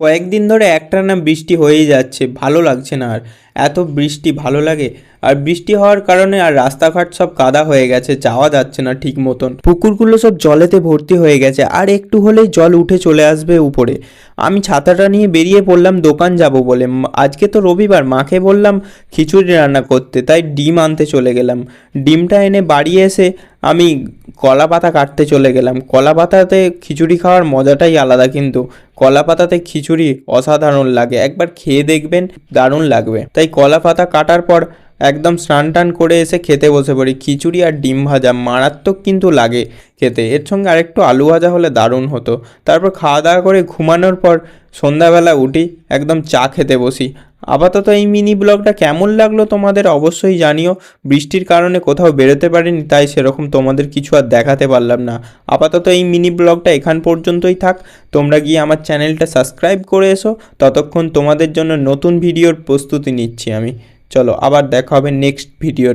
কয়েকদিন ধরে একটানা বৃষ্টি হয়েই যাচ্ছে, ভালো লাগছে না আর। এত বৃষ্টি ভালো লাগে। আর বৃষ্টি হওয়ার কারণে আর রাস্তাঘাট সব কাদা হয়ে গেছে, যাওয়া যাচ্ছে না ঠিক মতন। পুকুরগুলো সব জলেতে ভর্তি হয়ে গেছে, আর একটু হলেই জল উঠে চলে আসবে উপরে। আমি ছাতাটা নিয়ে বেরিয়ে পড়লাম দোকান যাব বলে। আজকে তো রবিবার, মাকে বললাম খিচুড়ি রান্না করতে, তাই ডিম আনতে চলে গেলাম। ডিমটা এনে বাড়ি এসে আমি কলা পাতা কাটতে চলে গেলাম। কলা পাতাতে খিচুড়ি খাওয়ার মজাটাই আলাদা কিন্তু। কলা পাতাতে খিচুড়ি অসাধারণ লাগে। একবার খেয়ে দেখবেন, দারুণ লাগবে। তাই কলা পাতা কাটার পর একদম স্নান টান করে এসে খেতে বসে পড়ি। খিচুড়ি আর ডিম ভাজা মারাত্মক কিন্তু লাগে খেতে। এর সঙ্গে আরেকটু আলু ভাজা হলে দারুণ হতো। তারপর খাওয়া দাওয়া করে ঘুমানোর পর সন্ধ্যাবেলা উঠি, একদম চা খেতে বসি। আপাতত এই মিনি ব্লগটা কেমন লাগল তোমাদের অবশ্যই জানিও। বৃষ্টির কারণে কোথাও বেরোতে পারিনি, তাই সেরকম তোমাদের কিছু আর দেখাতে পারলাম না। আপাতত এই মিনি ব্লগটা এখান পর্যন্তই থাক। তোমরা গিয়ে আমার চ্যানেলটা সাবস্ক্রাইব করে এসো। ততক্ষণ তোমাদের জন্য নতুন ভিডিওর প্রস্তুতি নিচ্ছি আমি। চলো, আবার দেখা হবে নেক্সট ভিডিও